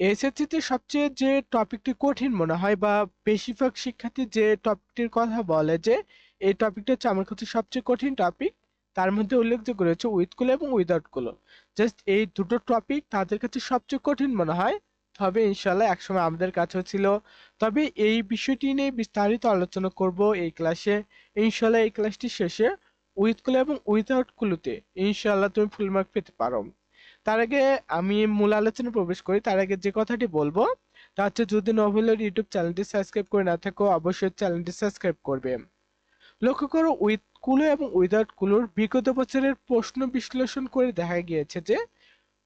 এসএসসিতে সবচেয়ে যে টপিকটি কঠিন মনে হয় বা বেশিরভাগ শিক্ষার্থী যে টপিকটির কথা বলে যে এই টপিকটা হচ্ছে আমার কাছে সবচেয়ে কঠিন টপিক তার মধ্যে উল্লেখযোগ্য রয়েছে উইথ কুলো এবং উইদাউট কুলো জাস্ট এই দুটো টপিক তাদের কাছে সবচেয়ে কঠিন মনে হয়। তবে ইনশাল্লাহ একসময় আমাদের কাছেও ছিল। তবে এই বিষয়টি নিয়ে বিস্তারিত আলোচনা করব এই ক্লাসে ইনশাল্লাহ এই ক্লাসটি শেষে উইথ কুলো এবং উইদাউট কুলোতে ইনশাল্লাহ তুমি ফুল মার্ক পেতে পারো। তার আগে আমি মূল আলোচনায় প্রবেশ করি। তার আগে যে কথাটি বলব, তা হচ্ছে যদি নভেলের ইউটিউব চ্যানেলটি সাবস্ক্রাইব করে না থাকো, অবশ্যই চ্যানেলটি সাবস্ক্রাইব করবে। লক্ষ্য করো উইথ কুলো এবং উইদাউট কুলোর বিগত বছরের প্রশ্ন বিশ্লেষণ করে দেখা গিয়েছে যে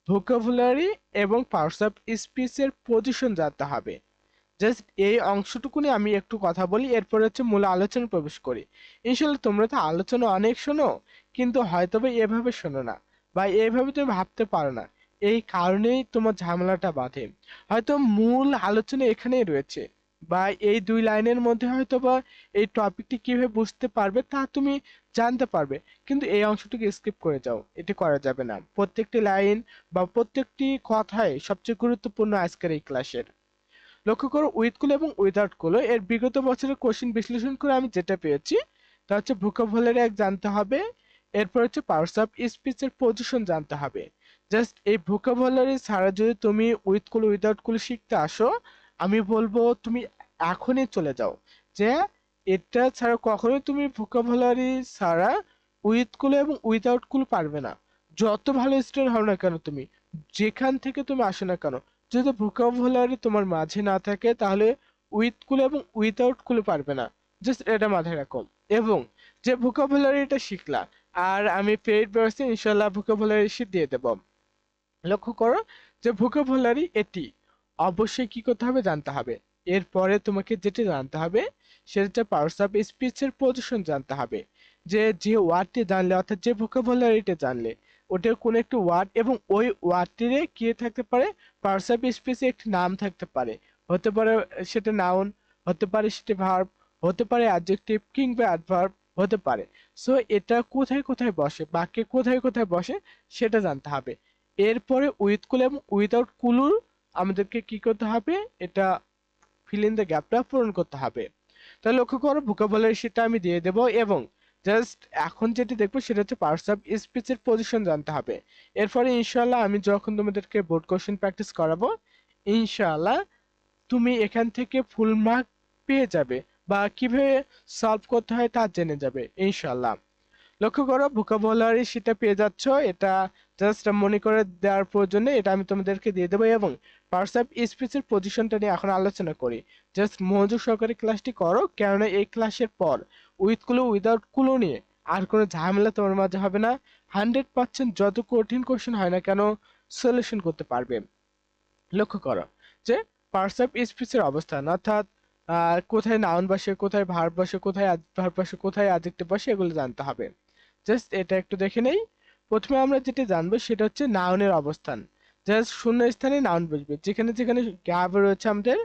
ভোকাবুলারি এবং পার্টস অফ স্পিচের পজিশন জানতে হবে। জাস্ট এই অংশটুকুনি আমি একটু কথা বলি, এরপর হচ্ছে মূল আলোচনা প্রবেশ করি। ইনশাল্লাহ তোমরা তো আলোচনা অনেক শোনো, কিন্তু হয়তোবা এভাবে শোনো না। বা এইভাবে তুমি ভাবতে পারো না। এই কারণেই তোমার ঝামেলাটা বাঁধে। হয়তো মূল আলোচনা এখানেই রয়েছে। বা এই দুই লাইনের মধ্যে হয়তো বা এই টপিকটি কীভাবে বুঝতে পারবে তা তুমি জানতে পারবে। কিন্তু এই অংশটুকু স্কিপ করে যাও। এটি করা যাবে না। প্রত্যেকটি লাইন বা প্রত্যেকটি কথাই সবচেয়ে গুরুত্বপূর্ণ আজকের এই ক্লাসের। লক্ষ্য করো উইথ কুলো এবং উইদাউট কুলো এর বিগত বছরের কোশ্চেন বিশ্লেষণ করে আমি যেটা পেয়েছি, তা হচ্ছে ভোকাবুলারি এক জানতে হবে। এরপর হচ্ছে পার্টস অফ স্পিচের পজিশন জানতে হবে। জাস্ট এই ভোকাবুলারি ছাড়া যদি তুমি উইথ কুলো উইদাউট কুলো শিখতে আসো, আমি বলব তুমি এখনই চলে যাও। যে এটা ছাড়া কখনোই তুমি ভোকাবুলারি ছাড়া উইথ কুলো এবং উইদাউট কুলো পারবে না। যত ভালো স্টুডেন্ট হও না কেন তুমি, যেখান থেকে তুমি আসো না কেন, যদি ভোকাবুলারি তোমার মাঝে না থাকে, তাহলে উইথ কুলো এবং উইদাউট কুলো পারবে না। জাস্ট এটা মাথায় রাখো। এবং যে ভোকাবুলারিটা শিখলা আর আমি পেইড ব্যবস্থা ইনশাল্লাহ ভোকাবুলারি শিট দিয়ে দেব। লক্ষ্য করো যে ভোকাবুলারি এটি। অবশ্যই কি করতে হবে? জানতে হবে। এরপরে তোমাকে যেটি জানতে হবে, সেটা পার্টস অফ স্পিচের পজিশন জানতে হবে। যে যে ওয়ার্ডটি জানলে, অর্থাৎ যে ভোকাবুলারিটা জানলে, ওটার কোন একটি ওয়ার্ড এবং ওই ওয়ার্ডটির কি থাকতে পারে? পার্টস অফ স্পিচে একটি নাম থাকতে পারে। হতে পারে সেটা নাউন হতে পারে সেটা ভার্ব হতে পারে অ্যাডজেক্টিভ কিংবা অ্যাডভার্ব হতে পারে। সো এটা কোথায় কোথায় বসে? বাক্যে কোথায় কোথায় বসে? সেটা জানতে হবে। এরপরে উইথ কুল এবং উইদাউট কুলুর আমাদেরকে কি করতে হবে? এটা ফিল ইন দ্য গ্যাপটা পূরণ করতে হবে। তাহলে লক্ষ্য করো ভোকাবুলারি সেটা আমি দিয়ে দেবো এবং জাস্ট এখন যেটি দেখব সেটা হচ্ছে পার্টস অফ স্পিচের পজিশন জানতে হবে। এরপরে ইনশাল্লাহ আমি যখন তোমাদেরকে বোর্ড কোশ্চেন প্র্যাকটিস করাবো ইনশাল্লাহ তুমি এখান থেকে ফুল মার্ক পেয়ে যাবে। বা কীভাবে সলভ করতে হয় তা জেনে যাবে ইনশাল্লাহ লক্ষ্য করো ভোকাবুলারি সেটা পেয়ে যাচ্ছ, এটা জাস্ট মনে করে দেওয়ার প্রয়োজনে এটা আমি তোমাদেরকে দিয়ে দেবো এবং পার্টস স্পিচের পজিশনটা নিয়ে এখন আলোচনা করি। জাস্ট মনোযোগ সহকারে ক্লাসটি করো, কেননা এই ক্লাসের পর উইথ কুলো উইদাউট কুলো নিয়ে আর কোনো ঝামেলা তোমার মাঝে হবে না। হান্ড্রেড পার্সেন্ট যত কঠিন কোশ্চেন হয় না কেন সলিউশন করতে পারবে। লক্ষ্য করো যে পার্টস স্পিচের অবস্থান, অর্থাৎ কোথায় নাউন বসে, কোথায় ভার্ব বসে, কোথায় ভার্ব বসে, কোথায় অ্যাডজেক্টিভ বসে, এগুলো জানতে হবে। জাস্ট এটা একটু দেখে নেই। প্রথমে আমরা যেটা জানব সেটা হচ্ছে নাউনের অবস্থান। জাস্ট শূন্য স্থানে নাউন বসবে। যেখানে যেখানে গ্যাপ রয়েছে আমাদের,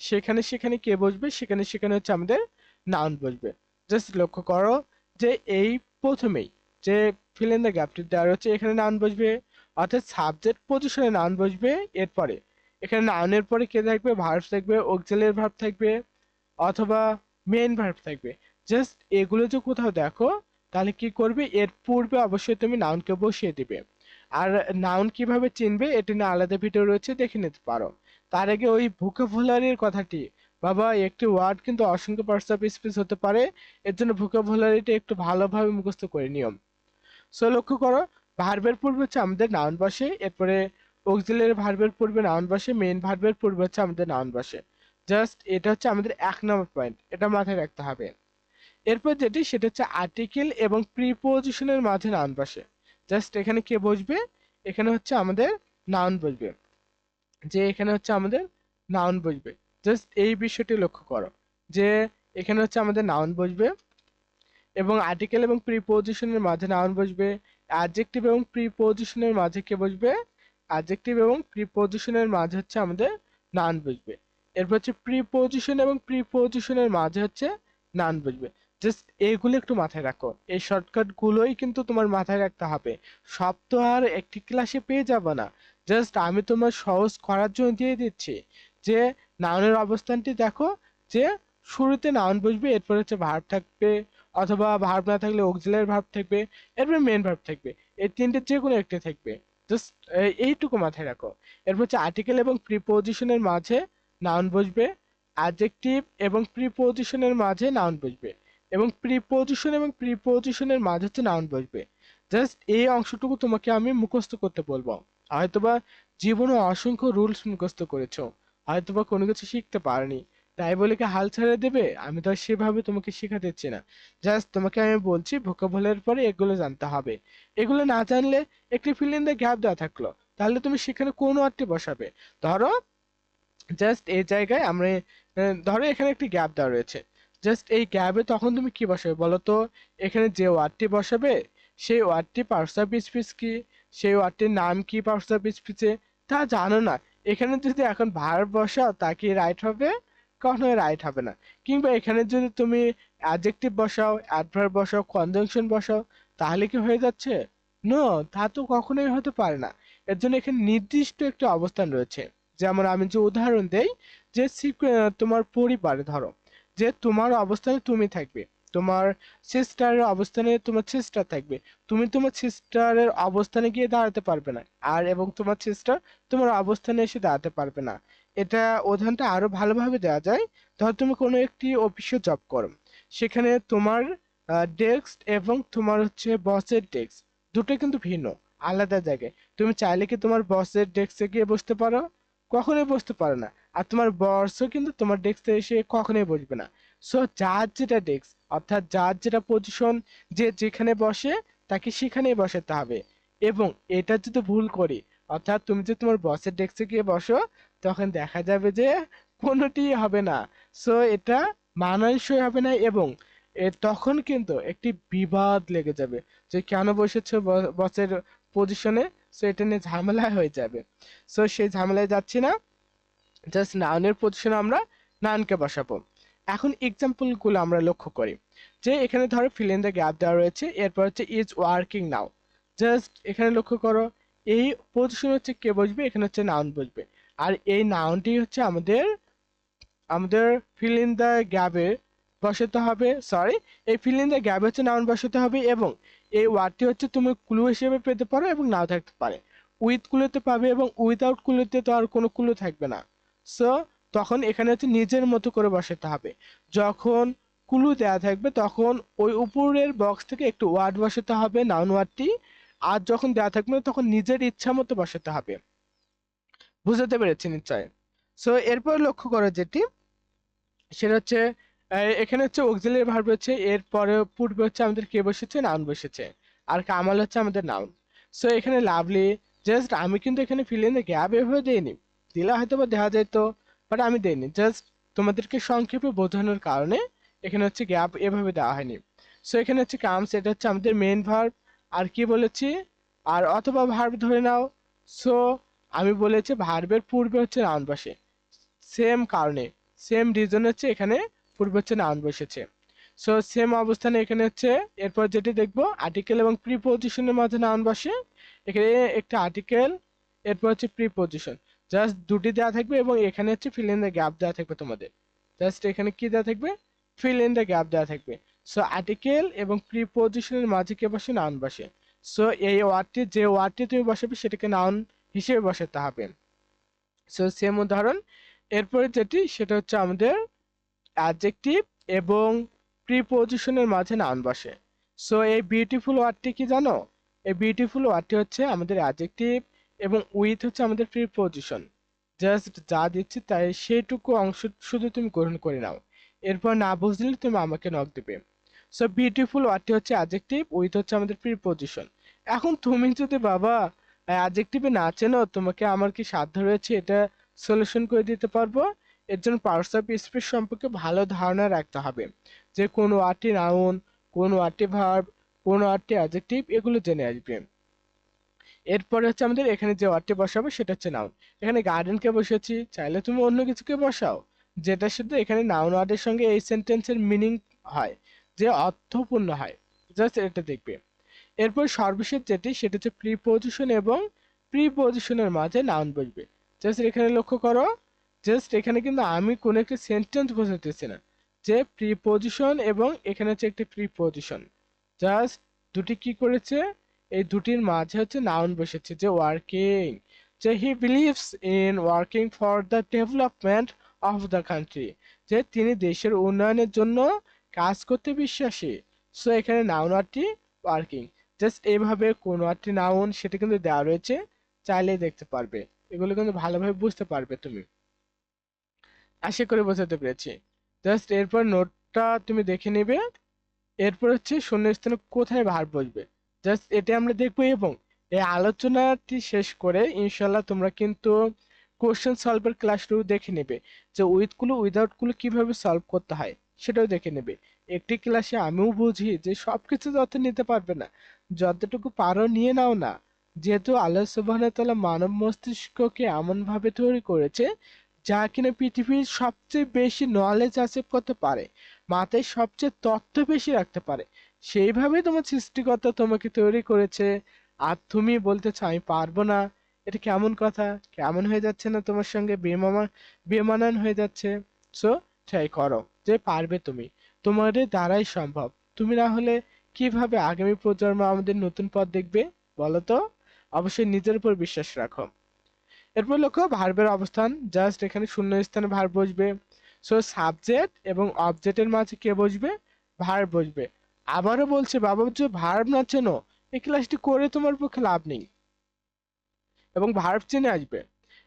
সেখানে সেখানে কে বসবে, সেখানে সেখানে হচ্ছে আমাদের নাউন বসবে। জাস্ট লক্ষ্য করো যে এই প্রথমেই যে ফিল ইন দ্য গ্যাপটি দেওয়া রয়েছে, এখানে নাউন বসবে। অর্থাৎ সাবজেক্ট পজিশনে নাউন বসবে এরপরে। এখানে নাউনের পরে কে থাকবে? ভার্ব থাকবে, অক্সিলারি ভার্ব থাকবে। অথবা মেইন ভার্ব থাকবে। জাস্ট এগুলো যে কোথাও দেখো, তাহলে কি করবে? এর পূর্বে অবশ্যই তুমি নাউনকে বসিয়ে দিবে। আর নাউন কীভাবে চিনবে? এটি নিয়ে আলাদা ভিডিও রয়েছে, দেখে নিতে পারো। তার আগে ওই ভোকাবুলারির কথাটি। বাবা একটি ওয়ার্ড কিন্তু অসংখ্য পার্টস অফ হতে পারে। এর জন্য ভোকাবুলারিটা একটু ভালোভাবে মুখস্থ করে নিয়ম সো লক্ষ্য করো ভার্বের পূর্বে হচ্ছে আমাদের নাউন বসে, এরপরে অক্সিলারি ভার্বের পূর্বে নাউন বসে মেইন ভার্বের পূর্বে হচ্ছে আমাদের নাউন বসে। জাস্ট এটা হচ্ছে আমাদের এক নম্বর পয়েন্ট এটা মাথায় রাখতে হবে। এরপর যেটি, সেটা হচ্ছে আর্টিকেল এবং প্রিপোজিশনের মাঝে নাউন বসে। জাস্ট এখানে কে বসবে? এখানে হচ্ছে আমাদের নাউন বসবে। যে এখানে হচ্ছে আমাদের নাউন বসবে। জাস্ট এই বিষয়টি লক্ষ্য করো। যে এখানে হচ্ছে আমাদের নাউন বসবে এবং আর্টিকেল এবং প্রিপোজিশনের মাঝে নাউন বসবে। অ্যাডজেক্টিভ এবং প্রিপোজিশনের মাঝে কে বসবে? অ্যাডজেক্টিভ এবং প্রিপোজিশনের মাঝে হচ্ছে আমাদের নাউন বসবে। এরপর হচ্ছে প্রিপোজিশন এবং প্রিপোজিশনের মাঝে হচ্ছে নাউন বসবে। জাস্ট এইগুলো একটু মাথায় রাখো। এই শর্টকাট গুলোই কিন্তু তোমার মাথায় রাখতে হবে। সব তো আর একটি ক্লাসে পেয়ে যাবে না। জাস্ট আমি তোমার সহজ করার জন্য দিয়ে দিচ্ছি যে নাউনের অবস্থানটি দেখো যে শুরুতে নাউন বসবে, এরপর হচ্ছে ভার্ব থাকবে অথবা ভার্ব না থাকলে অক্সিলারি ভার্ব থাকবে, এরপর মেন ভার্ব থাকবে। এই তিনটে যে কোনো একটা থাকবে। জাস্ট এইটুকু মাথায় রাখো। এরপর হচ্ছে আর্টিকেল এবং প্রিপোজিশনের মাঝে নাউন বসবে অ্যাডজেক্টিভ এবং প্রিপোজিশনের মাঝে নাউন বসবে এবং প্রিপোজিশন এবং প্রিপোজিশনের মাঝে হচ্ছে নাউন বসবে। জাস্ট এই অংশটুকু তোমাকে আমি মুখস্থ করতে বলব। হয়তোবা জীবনে অসংখ্য রুলস মুখস্থ করেছ, হয়তোবা কোনো কিছু শিখতে পারোনি, তাই বলে কি হাল ছেড়ে দেবে? আমি তো সেভাবে তোমাকে শেখাতে দিচ্ছি না। জাস্ট তোমাকে আমি বলছি ভোকাবুলারির পরে এগুলো জানতে হবে। এগুলো না জানলে একটি ফিল ইন দ্য গ্যাপ দেওয়া থাকল। তাহলে তুমি সেখানে কোন ওয়ার্ডটি বসাবে? ধরো জাস্ট এই জায়গায় আমরা ধরো এখানে একটি গ্যাপ দেওয়া রয়েছে। জাস্ট এই গ্যাপে তখন তুমি কি বসাবে বলো তো? এখানে যে ওয়ার্ডটি বসাবে, সেই ওয়ার্ডটি অফ স্পিচ কি? সেই ওয়ার্ডটির নাম কি পার্টস অফ স্পিচে তা জানো না। এখানে যদি এখন ভার্ব বসাও, তা কি রাইট হবে? কখনোই রাইট হবে না। কিংবা এখানে যদি তুমি অ্যাডজেক্টিভ বসাও অ্যাডভার্ব বসাও কনজাংশন বসাও, তাহলে কি হয়ে যাচ্ছে? নো তা তো কখনোই হতে পারে না। এর জন্য এখানে নির্দিষ্ট একটি অবস্থান রয়েছে। যেমন আমি যে উদাহরণ দেই যে তোমার পরিবারে, ধরো, যে তোমার অবস্থানে তুমি থাকবে, তোমার সিস্টারের অবস্থানে তোমার সিস্টার থাকবে, তুমি তোমার সিস্টারের অবস্থানে গিয়ে দাঁড়াতে পারবে না, আর এবং তোমার সিস্টার তোমার অবস্থানে এসে দাঁড়াতে পারবে না। এটা উদাহরণটা আরও ভালোভাবে দেওয়া যায়। ধর, তুমি কোনো একটি অফিসে জব করো, সেখানে তোমার ডেস্ক এবং তোমার হচ্ছে বসের ডেস্ক দুটো কিন্তু ভিন্ন, আলাদা জায়গায়। তুমি চাইলে কি তোমার বসের ডেস্কে গিয়ে বসতে পারো কখনোই বসতে পারে না। আর তোমার বসও কিন্তু তোমার ডেস্কে এসে কখনোই বসবে না। সো যার যেটা ডেস্ক অর্থাৎ যার যেটা পজিশন যে যেখানে বসে, তাকে সেখানেই বসাতে হবে। এবং এটা যদি ভুল করি, অর্থাৎ তুমি যদি তোমার বসের ডেস্কে গিয়ে বসো, তখন দেখা যাবে যে কোনোটি হবে না। সো এটা মানানসই হবে না এবং তখন কিন্তু একটি বিবাদ লেগে যাবে যে কেন বসেছো বসের পজিশনে সো এটা নিয়ে ঝামেলা হয়ে যাবে। সো সেই ঝামেলায় যাচ্ছি না। জাস্ট নাউনের পজিশনে আমরা নাউনকে বসাবো। এখন এক্সাম্পলগুলো আমরা লক্ষ্য করি। যে এখানে ধরো ফিল ইন দ্য গ্যাপ দেওয়া রয়েছে, এরপর হচ্ছে ইজ ওয়ার্কিং নাও জাস্ট এখানে লক্ষ্য করো, এই পজিশন হচ্ছে কে বসবে, এখানে হচ্ছে নাউন বসবে। আর এই নাউনটি হচ্ছে আমাদের আমাদের ফিল দ্য গ্যাপে বসাতে হবে সরি এই ফিল দ্য গ্যাপে হচ্ছে নাউন বসাতে হবে এবং এই ওয়ার্ডটি হচ্ছে তুমি ক্লু হিসেবে পেতে পারো এবং নাও থাকতে পারে। উইথ ক্লুতে পাবে এবং উইথাউট ক্লুতে তো আর কোনো ক্লু থাকবে না। সো তখন এখানে হচ্ছে নিজের মতো করে বসাতে হবে। যখন ক্লু দেওয়া থাকবে, তখন ওই উপরের বক্স থেকে একটু ওয়ার্ড বসাতে হবে নাউন ওয়ার্ডটি আর যখন দেওয়া থাকবে তখন নিজের ইচ্ছা মতো বসাতে হবে। বুঝাতে পেরেছি নিশ্চয় সো এরপর লক্ষ্য করো যেটি, সেটা হচ্ছে এখানে হচ্ছে অক্সিলারি ভার্ব রয়েছে এরপরে পূর্বে হচ্ছে আমাদের কে বসেছে নাউন বসেছে, আর কামাল হচ্ছে আমাদের নাউন সো এখানে লাভলি জাস্ট আমি কিন্তু এখানে ফিল ইন গ্যাপ এভাবে দেইনি। দিলে হয়তো বা দেখা যেত বাট আমি দেইনি। জাস্ট তোমাদেরকে সংক্ষেপে বোঝানোর কারণে এখানে হচ্ছে গ্যাপ এভাবে দেওয়া হয়নি। সো এখানে হচ্ছে কামস এটা হচ্ছে আমাদের মেন ভার্ব আর কি বলেছি? আর অথবা ভার্ব ধরে নাও। সো আমি বলেছি ভার্বের পূর্বে হচ্ছে নাউন বসে। সেম কারণে সেম রিজন হচ্ছে এখানে পূর্বে হচ্ছে নাউন বসেছে সো সেম অবস্থানে এখানে হচ্ছে, এরপর যেটি দেখব আর্টিকেল এবং প্রিপোজিশনের মাঝে নাউন বসে এখানে একটা আর্টিকেল এরপর হচ্ছে প্রিপোজিশন জাস্ট দুটি দেওয়া থাকবে এবং এখানে হচ্ছে ফিল ইন দ্য গ্যাপ দেওয়া থাকবে তোমাদের। জাস্ট এখানে কি দেওয়া থাকবে? ফিল ইন দ্য গ্যাপ দেওয়া থাকবে। সো আর্টিকেল এবং প্রিপোজিশনের মাঝে কে বসে নাউন বসে সো এই ওয়ার্ডটি, যে ওয়ার্ডটি তুমি বসাবে, সেটাকে নাউন হিসেবে বসাতে হবে। সো সেম উদাহরণ। এরপরে যেটি, সেটা হচ্ছে আমাদের অ্যাডজেক্টিভ এবং প্রিপোজিশনের মাঝে নাউন বসে। সো এই বিউটিফুল ওয়ার্ডটি কি জানো? এই বিউটিফুল ওয়ার্ডটি হচ্ছে আমাদের অ্যাডজেক্টিভ এবং উইথ হচ্ছে আমাদের প্রিপোজিশন জাস্ট যা দিচ্ছি তাই সেইটুকু অংশ শুধু তুমি গ্রহণ করে নাও। এরপর না বুঝলে তুমি আমাকে নক দেবে। সো বিউটিফুল ওয়ার্ডটি হচ্ছে অ্যাডজেক্টিভ উইথ হচ্ছে আমাদের প্রিপোজিশন এখন তুমি যদি বাবা অ্যাডজেক্টিভে না চেনো, তোমাকে আমার কি সাধ্য রয়েছে এটা সলিউশন করে দিতে পারব? এর জন্য পার্টস অফ স্পিচ সম্পর্কে ভালো ধারণা রাখতে হবে। যে কোন ওয়ার্ডটি নাউন কোন ওয়ার্ডটি ভার্ব কোন ওয়ার্ডটি অ্যাডজেক্টিভ এগুলো জেনে আসবে। এরপরে হচ্ছে আমাদের এখানে যে ওয়ার্ডটি বসাবো সেটা হচ্ছে নাউন এখানে গার্ডেনকে বসেছি চাইলে তুমি অন্য কিছুকে বসাও। যেটা শুধু এখানে নাউন ওয়ার্ডের সঙ্গে এই সেন্টেন্সের মিনিং হয়, যে অর্থপূর্ণ হয়। জাস্ট এটা দেখবে। এরপর সর্বশেষ যেটি, সেটা হচ্ছে প্রিপোজিশন এবং প্রিপজিশনের মাঝে নাউন বসবে। জাস্ট এখানে লক্ষ্য করো। জাস্ট এখানে কিন্তু আমি কোনো একটা সেন্টেন্স বোঝাতেছি না। যে প্রিপজিশন এবং এখানে হচ্ছে একটি প্রিপজিশন জাস্ট দুটি কি করেছে? এই দুটির মাঝে হচ্ছে নাউন বসেছে যে ওয়ার্কিং যে he believes in working for the development of the country যে তিনি দেশের উন্নয়নের জন্য কাজ করতে বিশ্বাসী। সো এখানে নাউন ওয়ার্ডটি ওয়ার্কিং জাস্ট এইভাবে কোন ওয়ার্ডটি নাউন সেটা কিন্তু দেওয়া রয়েছে। চাইলেই দেখতে পারবে। এগুলো কিন্তু ভালোভাবে বুঝতে পারবে তুমি। আশা করে বোঝাতে পেরেছি। জাস্ট এরপর নোটটা তুমি দেখে নেবে। এরপর হচ্ছে শূন্যস্থানে কোথায় ভার বসবে। জাস্ট এটা আমরা দেখব এবং এই আলোচনাটি শেষ করে ইনশাল্লাহ তোমরা কিন্তু কোশ্চেন সলভের ক্লাসটাও দেখে নেবে যে উইথগুলো, উইদাউটগুলো কীভাবে সলভ করতে হয়, সেটাও দেখে নেবে। একটি ক্লাসে আমিও বুঝি যে সবকিছু যত নিতে পারবে না। যতটুকু পারো নিয়ে নাও না। যেহেতু আল্লাহ সুবহানাহু তাআলা মানব মস্তিষ্ককে এমন ভাবে তৈরি করেছে যা কিনা পৃথিবীর সবচেয়ে বেশি নলেজ অ্যাচিভ করতে পারে, মাথায় সবচেয়ে তথ্য বেশি রাখতে পারে। সেইভাবেই তোমার সৃষ্টিকর্তা তোমাকে তৈরি করেছে। আর তুমি বলতেছো আমি পারব না। এটা কেমন কথা? কেমন হয়ে যাচ্ছে না তোমার সঙ্গে বেমামা, বেমানান হয়ে যাচ্ছে? সো ট্রাই করো, যে পারবে তুমি। তোমাদের দ্বারাই সম্ভব। তুমি না হলে কীভাবে আগামী প্রজন্ম আমাদের নতুন পথ দেখবে বলো তো? অবশ্যই নিজের উপর বিশ্বাস রাখো। এরপর লক্ষ্য ভার্বের অবস্থান। জাস্ট এখানে শূন্য স্থানে ভার্ব বসবে। সো সাবজেক্ট এবং অবজেক্টের মাঝে কে বসবে? ভার্ব বসবে। আবারও বলছে বাবা যে ভার্ব না চেনো, এই ক্লাসটি করে তোমার পক্ষে লাভ নেই। এবং ভার্ব চেনে আসবে।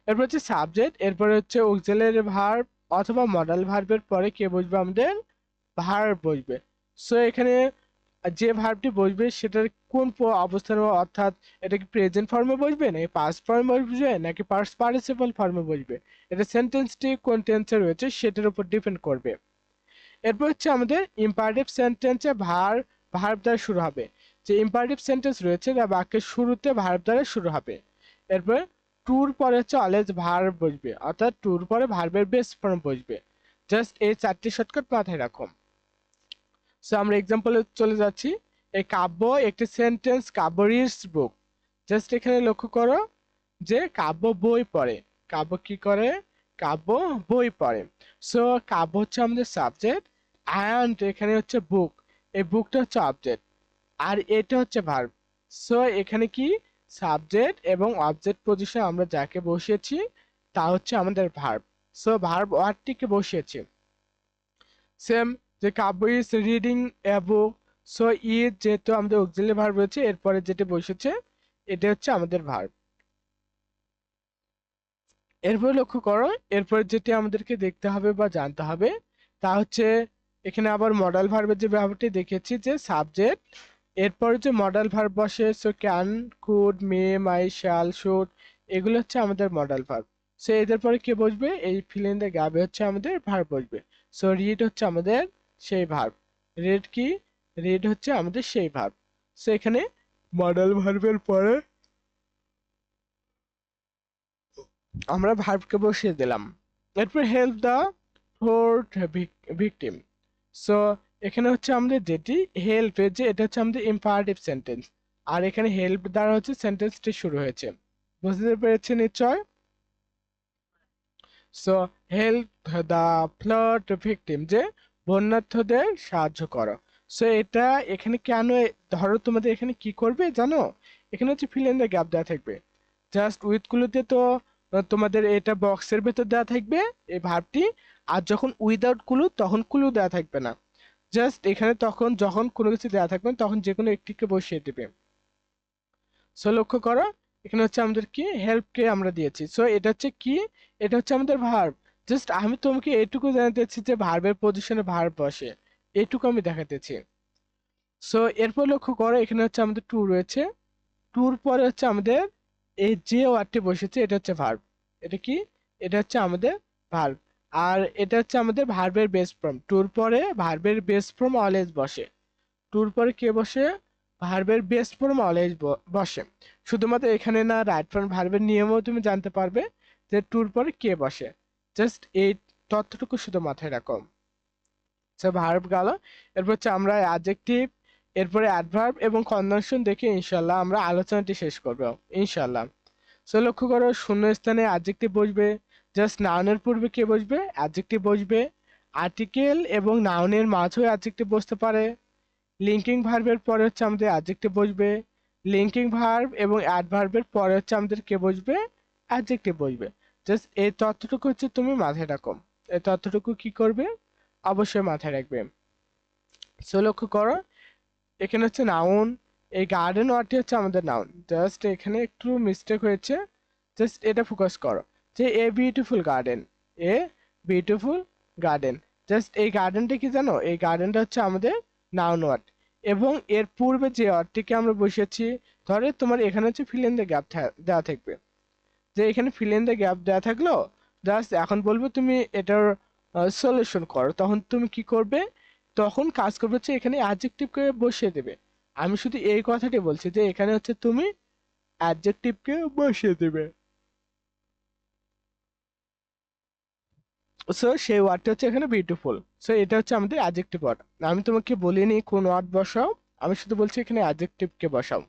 এরপর হচ্ছে সাবজেক্ট এরপর হচ্ছে অক্সিলারি ভার্ব অথবা মডেল ভার্বের পরে কে বসবে? আমাদের ভার্ব বসবে। সো এখানে যে ভার্বটি বসবে সেটার কোন অবস্থানে অর্থাৎ এটা কি প্রেজেন্ট ফর্মে বসবে নাকি পাস্ট ফর্মে বসবে নাকি পাস্ট পার্টিসিপাল ফর্মে বসবে? এটা সেন্টেন্সটি কোন টেন্সে রয়েছে সেটার উপর ডিপেন্ড করবে। এরপর হচ্ছে আমাদের ইম্পারেটিভ সেন্টেন্সে ভার ভার্ব দ্বারা শুরু হবে। যে ইম্পারেটিভ সেন্টেন্স রয়েছে তা বাক্যের শুরুতে ভার্ব দ্বারা শুরু হবে। এরপর টুর পরে হচ্ছে অলওয়েজ ভার্ব বসবে। অর্থাৎ টুর পরে ভার্বের বেস ফর্ম বসবে। জাস্ট এই চারটি শর্টকাট মাথায় রাখো। সো আমরা এক্সাম্পলে চলে যাচ্ছি। এই কাব্য একটি sentence Kavya reads book just এখানে লক্ষ্য করো যে কাব্য বই পড়ে। কাব্য কি করে? কাব্য বই পড়ে। সো কাব্য হচ্ছে আমাদের সাবজেক্ট অ্যান্ড এখানে হচ্ছে বুক এই বুকটা হচ্ছে অবজেক্ট আর এটা হচ্ছে ভার্ব সো এখানে কি? সাবজেক্ট এবং অবজেক্ট পজিশন আমরা যাকে বসিয়েছি, তা হচ্ছে আমাদের ভার্ব সো ভার্ব ওয়ার্ডটিকে বসিয়েছি। সেম যে Kavya is reading book so is যেহেতু আমাদের অক্সিলারি ভার্ব রয়েছে, এরপরে যেটা বসেছে, এটা হচ্ছে আমাদের ভার্ব এরপরে লক্ষ্য করো, এরপরে যেটি আমাদেরকে দেখতে হবে বা জানতে হবে, তা হচ্ছে এখানে আবার মডেল ভার্বের যে ব্যবহারটি দেখেছি যে সাবজেক্ট এরপরে যে মডেল ভার্ব বসে so can could may might shall should এগুলো হচ্ছে আমাদের মডেল ভার্ব সো এদের পরে কে বসবে? এই ফিল দ্য গ্যাপে হচ্ছে আমাদের ভার্ব বসবে। সো রিড হচ্ছে আমাদের সেই ভার্ব রেড কি? রেড হচ্ছে আমাদের সেই ভার্ব সো এখানে মডেল ভার্বের পরে আমরা ভার্বকে বসিয়ে দিলাম। এরপর help the fourth victim so এখানে হচ্ছে আমাদের যেটি হেল্প যে, এটা হচ্ছে আমাদের ইম্পারেটিভ সেন্টেন্স আর এখানে হেল্প দ্বারা হচ্ছে সেন্টেন্সটি শুরু হয়েছে। বুঝতে পেরেছে নিশ্চয় so help the flood victim যে বন্যার্থদের সাহায্য করো। সো এটা এখানে কেন ধরো তোমাদের এখানে কি করবে জানো? এখানে হচ্ছে ফিল ইন দ্য গ্যাপ দেওয়া থাকবে। জাস্ট উইথগুলোতে তো তোমাদের এটা বক্সের ভেতর দেওয়া থাকবে, এই ভাবটি। আর যখন উইদাউট কুলু, তখন কুলু দেওয়া থাকবে না। জাস্ট এখানে তখন, যখন কোনো কিছু দেওয়া থাকবে তখন যে কোনো একটিকে বসিয়ে দেবে। সো লক্ষ্য করো, এখানে হচ্ছে আমাদের কি? হেল্পকে আমরা দিয়েছি। সো এটা হচ্ছে কি? এটা হচ্ছে আমাদের ভার্ব জাস্ট আমি তোমাকে এটুকু জানাতেছি যে ভার্বের পজিশনে ভার্ব বসে। এটুকু আমি দেখাতেছি সো এরপর লক্ষ্য করো, এখানে হচ্ছে আমাদের টু রয়েছে। টুর পরে হচ্ছে আমাদের এই যে ওয়ার্ডটি বসেছে, এটা হচ্ছে ভার্ব এটা কি? এটা হচ্ছে আমাদের ভার্ব আর এটা হচ্ছে আমাদের ভার্বের বেস ফর্ম টুর পরে ভার্বের বেস ফর্ম অলওয়েজ বসে। টুর পরে কে বসে? ভার্বের বেস ফর্ম অলওয়েজ বসে। শুধুমাত্র এখানে না রাইট ফর্ম ভার্বের নিয়মও তুমি জানতে পারবে যে টুর পরে কে বসে। জাস্ট এই তথ্যটুকু শুধু মাথায় রাখো। সো ভার্ব গেল, এরপর হচ্ছে আমরা অ্যাডজেক্টিভ এরপরে অ্যাডভার্ব এবং কনজাংশন দেখে ইনশাল্লাহ আমরা আলোচনাটি শেষ করব ইনশাল্লাহ সো লক্ষ্য করো, শূন্য স্থানে অ্যাডজেক্টিভ বসবে জাস্ট নাউনের পূর্বে কে বসবে? অ্যাডজেক্টিভ বসবে। আর্টিকেল এবং নাউনের মাঝেও অ্যাডজেক্টিভ বসতে পারে। লিঙ্কিং ভার্বের পরে হচ্ছে আমাদের অ্যাডজেক্টিভ বসবে। লিঙ্কিং ভার্ব এবং অ্যাডভার্বের পরে হচ্ছে আমাদের কে বসবে? অ্যাডজেক্টিভ বসবে। জাস্ট এই তথ্যটুকু হচ্ছে তুমি মাথায় রাখো। এই তথ্যটুকু কি করবে? অবশ্যই মাথায় রাখবে। সো লক্ষ্য করো, এখানে হচ্ছে নাউন এই গার্ডেন ওয়ার্ডটি হচ্ছে আমাদের নাউন জাস্ট এখানে একটু মিস্টেক হয়েছে, জাস্ট এটা ফোকাস করো যে a beautiful garden a beautiful garden just এই গার্ডেনটা কি জানো? এই গার্ডেনটা হচ্ছে আমাদের নাউন ওয়ার্ড এবং এর পূর্বে যে ওয়ার্ডটিকে আমরা বসিয়েছি, ধরে তোমার এখানে হচ্ছে ফিল ইন দ্য গ্যাপ দেওয়া থাকবে। যে এখানে ফিল ইন দ্য গ্যাপ দেওয়া থাকল জাস্ট এখন বলব তুমি এটার সলিউশন করো। তখন তুমি কি করবে? তখন কাজ করবে হচ্ছে এখানে অ্যাডজেক্টিভকে বসিয়ে দেবে। আমি শুধু এই কথাটি বলছি যে এখানে হচ্ছে তুমি অ্যাডজেক্টিভকে বসিয়ে দেবে। সো সেই ওয়ার্ডটা হচ্ছে এখানে বিউটিফুল সো এটা হচ্ছে আমাদের অ্যাডজেক্টিভ ওয়ার্ড আমি তোমাকে বলিনি কোন ওয়ার্ড বসাও, আমি শুধু বলছি এখানে অ্যাডজেক্টিভকে বসাও।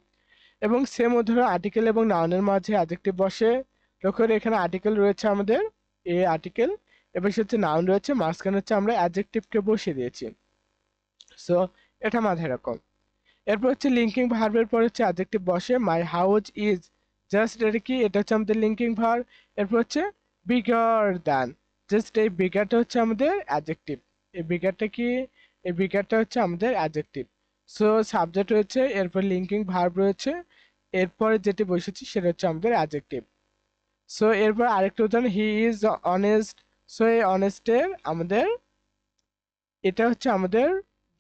এবং সেম ধরো আর্টিকেল এবং নাউনের মাঝে অ্যাডজেক্টিভ বসে। লক্ষ্য করে এখানে আর্টিকেল রয়েছে আমাদের, এ আর্টিকেল এবং সে হচ্ছে নাউন রয়েছে, মাঝখানে হচ্ছে আমরা অ্যাডজেক্টিভকে বসিয়ে দিয়েছি। সো এটা মাথায় রাখো। এরপর হচ্ছে লিঙ্কিং ভার্বের পর হচ্ছে অ্যাডজেক্টিভ বসে মাই হাউজ ইজ জাস্ট এটা কি? এটা হচ্ছে আমাদের লিঙ্কিং ভার এরপর হচ্ছে বিগার দ্যান জাস্ট এই বিগারটা হচ্ছে আমাদের অ্যাডজেক্টিভ এই বিগারটা কি? এই বিগারটা হচ্ছে আমাদের অ্যাডজেক্টিভ সো সাবজেক্ট রয়েছে, এরপর লিঙ্কিং ভার্ব রয়েছে, এরপরে যেটি বসেছি সেটা হচ্ছে আমাদের অ্যাডজেক্টিভ সো এরপর আরেকটা উদাহরণ হি ইজ অনেস্ট সো এই অনেস্টের আমাদের, এটা হচ্ছে আমাদের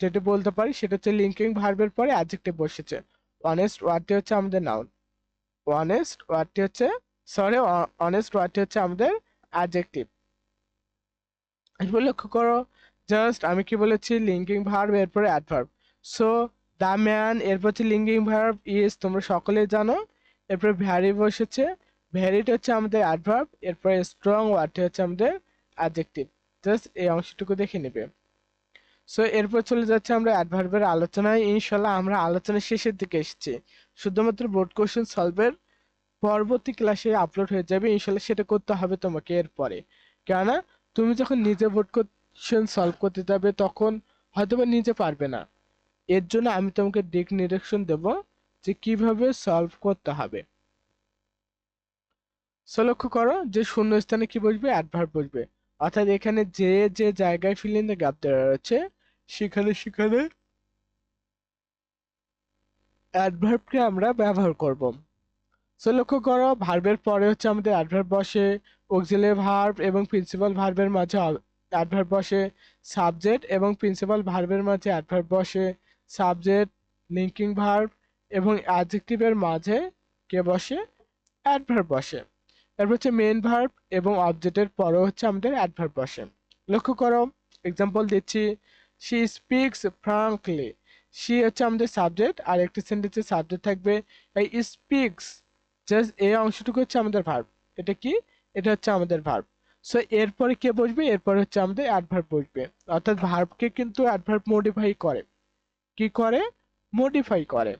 যেটা বলতে পারি, সেটা হচ্ছে লিঙ্কিং ভার্বের পরে অ্যাডজেক্টিভ বসেছে। অনেস্ট ওয়ার্ডটি হচ্ছে আমাদের নাউন অনেস্ট ওয়ার্ডটি হচ্ছে সরি অনেস্ট ওয়ার্ডটি হচ্ছে আমাদের অ্যাডজেক্টিভ এরপর লক্ষ্য করো জাস্ট আমি কি বলেছি লিঙ্কিং ভার্ব এরপরে অ্যাডভার্ব সো দ্য ম্যান এরপর হচ্ছে লিঙ্কিং ভার্ব ইজ তোমরা সকলেই জানো। এরপর ভ্যারি বসেছে ভ্যারিটা হচ্ছে আমাদের অ্যাডভার্ব এরপরে স্ট্রং ওয়ার্ডটি হচ্ছে আমাদের অ্যাডজেক্টিভ জাস্ট এই অংশটুকু দেখে নেবে। সো এরপর চলে যাচ্ছে আমরা অ্যাডভার্বের আলোচনায়। ইনশাল্লাহ আমরা আলোচনার শেষের দিকে এসেছি। শুধুমাত্র বোর্ড কোশ্চেন সলভের পরবর্তী ক্লাসে আপলোড হয়ে যাবে। ইনশাল্লাহ সেটা করতে হবে তোমাকে এরপরে। কেননা, তুমি যখন নিজে বোর্ড কোশ্চেন সলভ করতে যাবে, তখন হয়তোবা নিজে পারবে না। এর জন্য আমি তোমাকে দিক নির্দেশন দেব যে কীভাবে সলভ করতে হবে। সো লক্ষ্য করো যে শূন্য স্থানে কি বসবে? অ্যাডভার্ব বসবে। অর্থাৎ এখানে যে যে জায়গায় ফিল ইন দ্য গ্যাপ দেওয়া রয়েছে, সেখানে সেখানে অ্যাডভার্বকে আমরা ব্যবহার করব। সো লক্ষ্য করো ভার্বের পরে হচ্ছে আমাদের অ্যাডভার্ব বসে অক্সিলারি ভার্ব এবং প্রিন্সিপাল ভার্বের মাঝে অ্যাডভার্ব বসে সাবজেক্ট এবং প্রিন্সিপাল ভার্বের মাঝে অ্যাডভার্ব বসে সাবজেক্ট লিঙ্কিং ভার্ব এবং অ্যাডজেক্টিভের মাঝে কে বসে? অ্যাডভার্ব বসে। তারপর হচ্ছে মেন ভার্ব এবং অবজেক্টের পরে হচ্ছে আমাদের অ্যাডভার্ব বসে। লক্ষ্য করো এক্সাম্পল দিচ্ছি। শি স্পিক্স ফ্রাঙ্কলি শি হচ্ছে আমাদের সাবজেক্ট আর একটি সেন্টেন্সের সাবজেক্ট থাকবে। এই স্পিক্স জাস্ট এই অংশটুকু হচ্ছে আমাদের ভার্ব এটা কি? এটা হচ্ছে আমাদের ভার্ব সো এরপরে কে বসবে? এরপরে হচ্ছে আমাদের অ্যাডভার্ব বসবে। অর্থাৎ ভার্বকে কিন্তু অ্যাডভার্ব মডিফাই করে। কি করে? মডিফাই করে।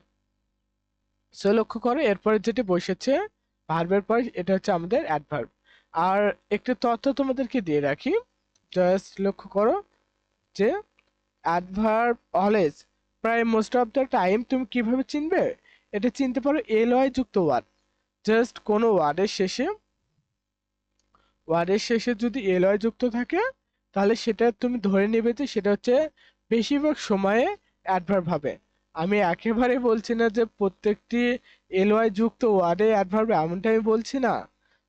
সো লক্ষ্য করো, এরপরে যেটি বসেছে ভার্বের পর এটা হচ্ছে আমাদের অ্যাডভার্ব আর একটি তথ্য তোমাদেরকে দিয়ে রাখি জাস্ট লক্ষ্য করো যে অ্যাডভার্ব অলওয়েজ প্রায় মোস্ট অফ দ্য টাইম তুমি কীভাবে চিনবে? এটা চিনতে পারো এল ওয়াই যুক্ত ওয়ার্ড জাস্ট কোনো ওয়ার্ডের শেষে ওয়ার্ডের শেষে যদি এল ওয়াই যুক্ত থাকে, তাহলে সেটা তুমি ধরে নেবে যে সেটা হচ্ছে বেশিরভাগ সময়ে অ্যাডভার্ব হবে। আমি একেবারে বলছি না যে প্রত্যেকটি এলওয়াই যুক্ত ওয়ার্ডে অ্যাডভার্ব এমনটা আমি বলছি না।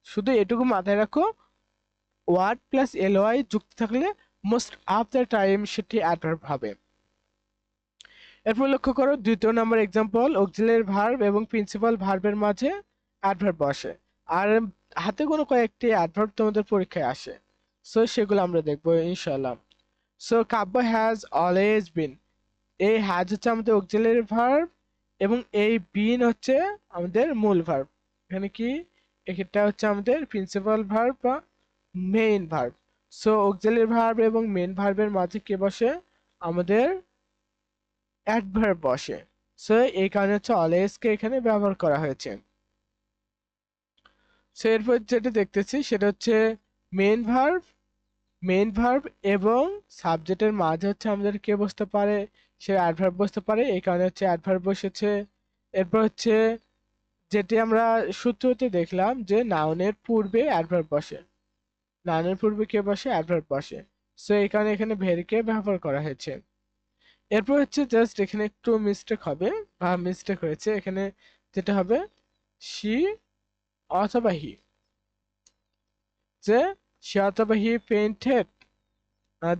শুধু এটুকু মাথায় রাখো ওয়ার্ড প্লাস এলওয়াই যুক্ত থাকলে মোস্ট অফ দ্য টাইম সেটি অ্যাডভার্ব হবে। এরপর লক্ষ্য করো, দ্বিতীয় নম্বর এক্সাম্পল অক্সিলারি ভার্ব এবং প্রিন্সিপাল ভার্বের মাঝে অ্যাডভার্ব বসে। আর হাতে কোনো কয়েকটি অ্যাডভার্ব তোমাদের পরীক্ষায় আসে। সো সেগুলো আমরা দেখব ইনশাল্লাহ so Kavya has always been এই হ্যাজ হচ্ছে আমাদের অক্সিলারি ভার্ব এবং এই বিন হচ্ছে আমাদের মূল ভার্ব এখানে কি? এটা হচ্ছে আমাদের প্রিন্সিপাল ভার্ব বা main verb so auxiliary verb এবং মেইন ভার্বের মাঝে কে বসে? আমাদের অ্যাডভার্ব বসে। সো এই কারণে হচ্ছে অলওয়েজকে এখানে ব্যবহার করা হয়েছে। সো এরপর যেটা দেখতেছি, সেটা হচ্ছে মেইন ভার্ব মেইন ভার্ব এবং সাবজেক্টের মাঝে হচ্ছে আমাদের কে বসতে পারে? সে অ্যাডভার্ব বসতে পারে, এই কারণে হচ্ছে অ্যাডভার্ব বসেছে। এরপর হচ্ছে যেটি আমরা সূত্রতে দেখলাম যে নাউনের পূর্বে অ্যাডভার্ব বসে। নাউনের পূর্বে কে বসে? অ্যাডভার্ব বসে। সো এই কারণে এখানে ভেরিকে ব্যবহার করা হয়েছে। এরপর হচ্ছে জাস্ট এখানে একটু মিস্টেক হবে বা মিস্টেক হয়েছে। এখানে যেটা হবে শি অথবা হি যে সে অথবা he painted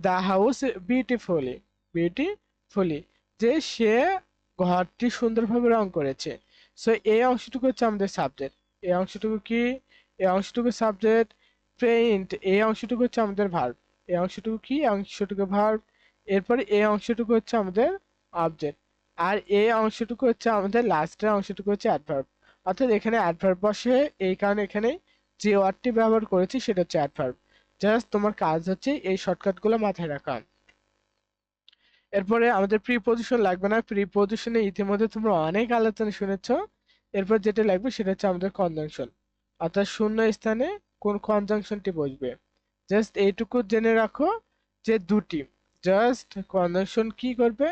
the house beautifully beautifully যে সে ঘরটি সুন্দরভাবে রং করেছে। সো এই অংশটুকু হচ্ছে আমাদের সাবজেক্ট এই অংশটুকু কি? এই অংশটুকু সাবজেক্ট পেইন্ট এই অংশটুকু হচ্ছে আমাদের ভার্ব এই অংশটুকু কি? অংশটুকু ভার্ব এরপরে এই অংশটুকু হচ্ছে আমাদের অবজেক্ট আর এই অংশটুকু হচ্ছে আমাদের লাস্টের অংশটুকু হচ্ছে অ্যাডভার্ব অর্থাৎ এখানে অ্যাডভার্ব বসে, এই কারণে এখানে যে ওয়ার্ডটি ব্যবহার করেছি সেটা হচ্ছে অ্যাডভার্ব জাস্ট তোমার কাজ হচ্ছে এই শর্টকাটগুলো মাথায় রাখা। এরপরে আমাদের প্রিপজিশন লাগবে না। প্রিপজিশনে ইতিমধ্যে তোমরা অনেক আলোচনা শুনেছ। এরপর যেটা লাগবে সেটা হচ্ছে আমাদের কনজাংশন অর্থাৎ শূন্য স্থানে কোন কনজাংশনটি বসবে? জাস্ট এইটুকু জেনে রাখো যে দুটি। জাস্ট কনজাংশন কি করবে?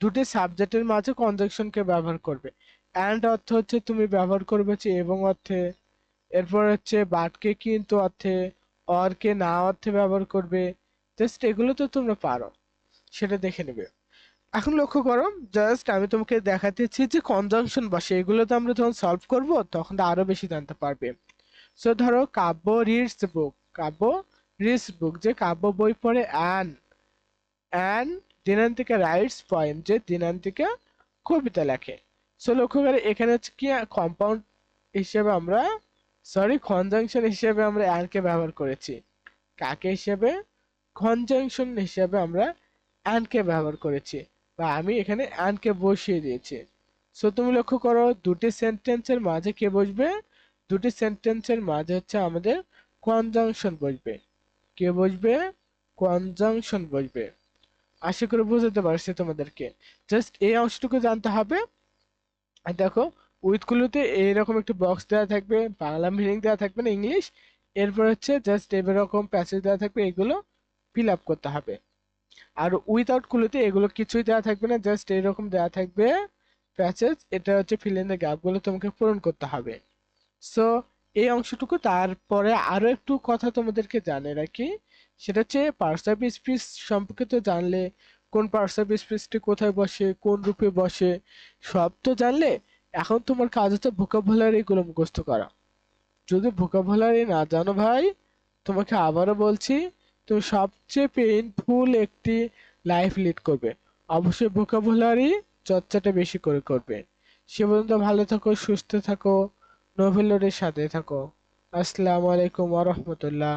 দুটি সাবজেক্টের মাঝে কনজাংশনকে ব্যবহার করবে। অ্যান্ড অর্থ হচ্ছে তুমি ব্যবহার করবে হচ্ছে এবং অর্থে। এরপর হচ্ছে বাটকে কিন্তু অর্থে, অরকে না অর্থে ব্যবহার করবে। জাস্ট এগুলো তো তোমরা পারো। সেটা দেখে নেবে। এখন লক্ষ্য করো জাস্ট আমি তোমাকে দেখাতেছি যে কনজাংশন বসে এগুলো তো আমরা যখন সলভ করব, তখন তো আরও বেশি জানতে পারবে। সো ধরো কাব্য রিডস বুক কাব্য রিডস বুক যে কাব্য বই পড়ে an an Dinantika writes poem যে দিনান্তিকা কবিতা লেখে। সো লক্ষ্য করে এখানে হচ্ছে কি কম্পাউন্ড হিসেবে আমরা সরি কনজাংশন হিসেবে আমরা অ্যানকে ব্যবহার করেছি। কাকে হিসেবে? কনজাংশন হিসেবে আমরা অ্যানকে ব্যবহার করেছি বা আমি এখানে অ্যানকে বসিয়ে দিয়েছি। সো তুমি লক্ষ্য করো, দুটি সেন্টেন্সের মাঝে কে বসবে? দুটি সেন্টেন্সের মাঝে হচ্ছে আমাদের কনজাংশন বসবে। কে বসবে? কনজাংশন বসবে। আশা করি বুঝতে পারছি তোমাদেরকে। জাস্ট এই অংশটুকু জানতে হবে। আর দেখো উইথগুলোতে এইরকম একটি বক্স দেওয়া থাকবে, বাংলা মিনিং দেওয়া থাকবে না ইংলিশ এরপর হচ্ছে জাস্ট এরকম প্যাসেজ দেওয়া থাকবে, এগুলো ফিল আপ করতে হবে। আর উইথআউট গুলোতে এগুলো কিছুই দেওয়া থাকবে না জাস্ট এরকম দেওয়া থাকবে প্যাসেজ এটা হচ্ছে ফিল ইন দ্য গ্যাপগুলো তোমাকে পূরণ করতে হবে। সো এই অংশটুকু তারপরে আরও একটু কথা তোমাদেরকে জানে রাখি, সেটা হচ্ছে পার্টস অফ স্পিচ সম্পর্কে তো জানলে, কোন পার্টস অফ স্পিচটি কোথায় বসে, কোন রূপে বসে, সব তো জানলে, এখন তোমার কাজ হচ্ছে ভোকাবুলারি গুলো মুখস্থ করা। যদি ভোকাবুলারি না জানো ভাই, তোমাকে আবারও বলছি তুমি সবচেয়ে পেইনফুল একটি লাইফ লিড করবে। অবশ্যই ভোকাবুলারি চর্চাটা বেশি করে করবে। সে পর্যন্ত ভালো থাকো, সুস্থ থাকো নোভেলোডের সাথে থাকো। আসসালামু আলাইকুম ওয়া রাহমাতুল্লাহ।